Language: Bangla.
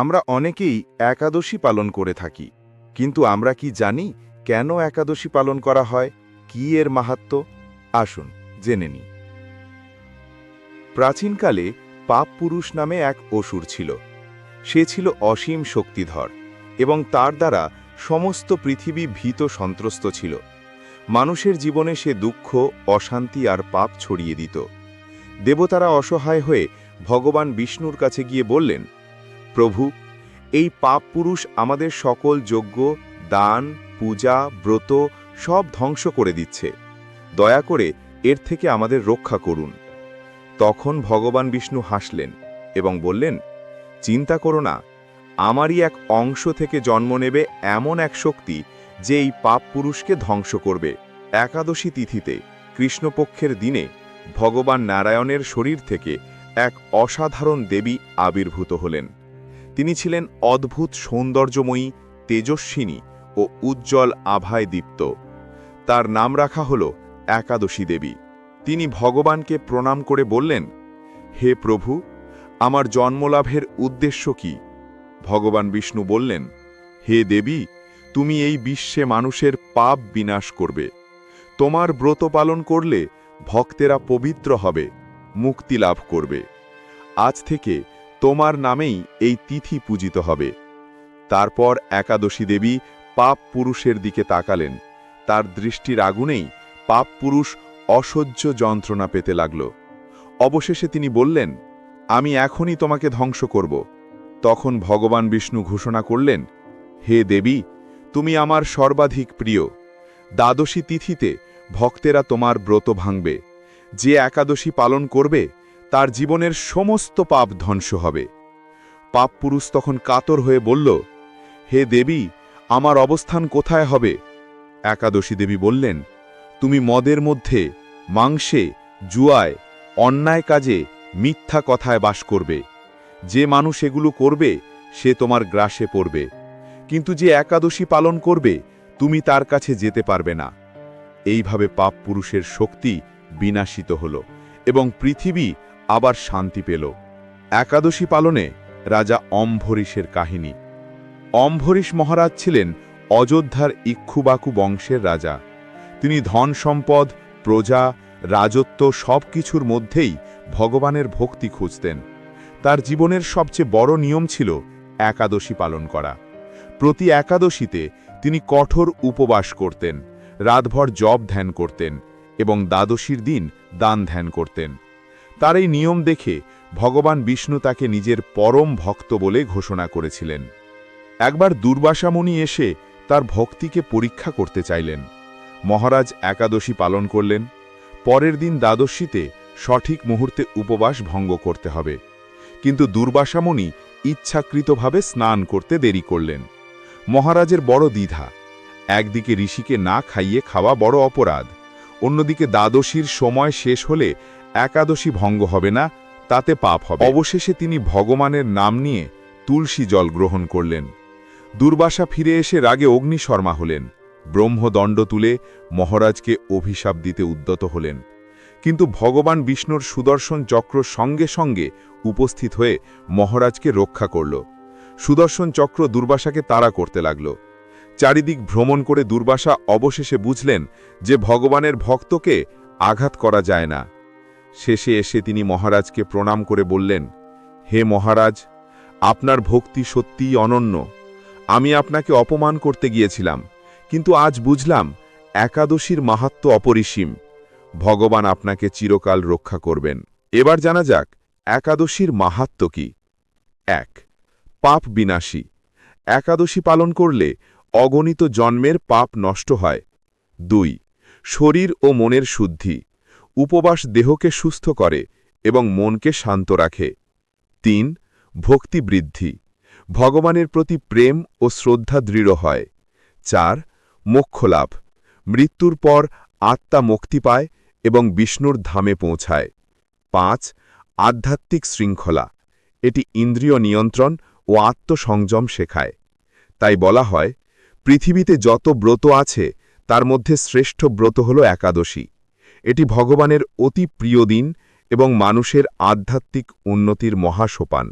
আমরা অনেকেই একাদশী পালন করে থাকি। কিন্তু আমরা কি জানি কেন একাদশী পালন করা হয়? কি এর মাহাত্ম? আসুন, জেনে নিই। প্রাচীনকালে পাপ পুরুষ নামে এক অসুর ছিল। সে ছিল অসীম শক্তিধর এবং তার দ্বারা সমস্ত পৃথিবী ভীত সন্ত্রস্ত ছিল। মানুষের জীবনে সে দুঃখ, অশান্তি আর পাপ ছড়িয়ে দিত। দেবতারা অসহায় হয়ে ভগবান বিষ্ণুর কাছে গিয়ে বললেন প্রভু, এই পাপ পুরুষ আমাদের সকল যজ্ঞ, দান, পূজা, ব্রত সব ধ্বংস করে দিচ্ছে। দয়া করে এর থেকে আমাদের রক্ষা করুন। তখন ভগবান বিষ্ণু হাসলেন এবং বললেন, চিন্তা করো না, আমারই এক অংশ থেকে জন্ম নেবে এমন এক শক্তি যে এই পাপ পুরুষকে ধ্বংস করবে। একাদশী তিথিতে, কৃষ্ণপক্ষের দিনে, ভগবান নারায়ণের শরীর থেকে এক অসাধারণ দেবী আবির্ভূত হলেন। তিনি ছিলেন অদ্ভুত সৌন্দর্যময়ী, তেজস্বিনী ও উজ্জ্বল আভায় দীপ্ত তার নাম রাখা হল একাদশী দেবী। তিনি ভগবানকে প্রণাম করে বললেন, হে প্রভু, আমার জন্মলাভের উদ্দেশ্য কি? ভগবান বিষ্ণু বললেন, হে দেবী, তুমি এই বিশ্বে মানুষের পাপ বিনাশ করবে। তোমার ব্রত পালন করলে ভক্তেরা পবিত্র হবে, মুক্তি লাভ করবে। আজ থেকে তোমার নামেই এই তিথি পূজিত হবে। তারপর একাদশী দেবী পাপ পুরুষের দিকে তাকালেন। তার দৃষ্টির আগুনেই পাপ পুরুষ অসহ্য যন্ত্রণা পেতে লাগল। অবশেষে তিনি বললেন, আমি এখনই তোমাকে ধ্বংস করব। তখন ভগবান বিষ্ণু ঘোষণা করলেন, হে দেবী, তুমি আমার সর্বাধিক প্রিয়। দ্বাদশী তিথিতে ভক্তেরা তোমার ব্রত ভাঙবে। যে একাদশী পালন করবে তার জীবনের সমস্ত পাপ ধ্বংস হবে। পাপ পুরুষ তখন কাতর হয়ে বলল, হে দেবী, আমার অবস্থান কোথায় হবে? একাদশী দেবী বললেন, তুমি মদের মধ্যে, মাংসে, জুয়ায়, অন্যায় কাজে মিথ্যা কথায় বাস করবে। যে মানুষ এগুলো করবে, সে তোমার গ্রাসে পড়বে। কিন্তু যে একাদশী পালন করবে, তুমি তার কাছে যেতে পারবে না। এইভাবে পাপ পুরুষের শক্তি বিনাশিত হল এবং পৃথিবী আবার শান্তি পেল। একাদশী পালনে রাজা অম্ভরীশের কাহিনী। অম্ভরীশ মহারাজ ছিলেন অযোধ্যার ইক্ষুবাকু বংশের রাজা। তিনি ধন সম্পদ, প্রজা, রাজত্ব সব কিছুর মধ্যেই ভগবানের ভক্তি খুঁজতেন। তার জীবনের সবচেয়ে বড় নিয়ম ছিল একাদশী পালন করা। প্রতি একাদশীতে তিনি কঠোর উপবাস করতেন, রাতভর জব ধ্যান করতেন এবং দ্বাদশীর দিন দান ধ্যান করতেন। তার এই নিয়ম দেখে ভগবান বিষ্ণু তাকে নিজের পরম ভক্ত বলে ঘোষণা করেছিলেন। একবার দুর্বাসামণি এসে তার ভক্তিকে পরীক্ষা করতে চাইলেন। মহারাজ একাদশী পালন করলেন। পরের দিন দ্বাদশীতে সঠিক মুহূর্তে উপবাস ভঙ্গ করতে হবে। কিন্তু দুর্বাসামণি ইচ্ছাকৃতভাবে স্নান করতে দেরি করলেন। মহারাজের বড় দ্বিধা। একদিকে ঋষিকে না খাইয়ে খাওয়া বড় অপরাধ। অন্যদিকে দ্বাদশীর সময় শেষ হলে একাদশী ভঙ্গ হবে না, তাতে পাপ হবে। অবশেষে তিনি ভগবানের নাম নিয়ে তুলসী জল গ্রহণ করলেন। দুর্বাসা ফিরে এসে রাগে অগ্নিশর্মা হলেন। ব্রহ্মদণ্ড তুলে মহারাজকে অভিশাপ দিতে উদ্যত হলেন। কিন্তু ভগবান বিষ্ণুর সুদর্শন চক্র সঙ্গে সঙ্গে উপস্থিত হয়ে মহারাজকে রক্ষা করল। সুদর্শন চক্র দুর্বাসাকে তাড়া করতে লাগল। চারিদিক ভ্রমণ করে দুর্বাসা অবশেষে বুঝলেন যে ভগবানের ভক্তকে আঘাত করা যায় না। শেষে এসে তিনি মহারাজকে প্রণাম করে বললেন, হে মহারাজ, আপনার ভক্তি সত্যিই অনন্য। আমি আপনাকে অপমান করতে গিয়েছিলাম, কিন্তু আজ বুঝলাম একাদশীর মাহাত্ম অপরিসীম। ভগবান আপনাকে চিরকাল রক্ষা করবেন। এবার জানা যাক একাদশীর মাহাত্ম কি। এক, পাপ বিনাশী। একাদশী পালন করলে অগণিত জন্মের পাপ নষ্ট হয়। দুই, শরীর ও মনের শুদ্ধি। উপবাস দেহকে সুস্থ করে এবং মনকে শান্ত রাখে। তিন, ভক্তি বৃদ্ধি। ভগবানের প্রতি প্রেম ও শ্রদ্ধা দৃঢ় হয়। চার, মোক্ষলাভ। মৃত্যুর পর আত্মা মুক্তি পায় এবং বিষ্ণুর ধামে পৌঁছায়। পাঁচ, আধ্যাত্মিক শৃঙ্খলা। এটি ইন্দ্রিয় নিয়ন্ত্রণ ও আত্মসংযম শেখায়। তাই বলা হয়, পৃথিবীতে যত ব্রত আছে, তার মধ্যে শ্রেষ্ঠ ব্রত হল একাদশী। এটি ভগবানের অতি প্রিয় দিন এবং মানুষের আধ্যাত্মিক উন্নতির মহাসোপান।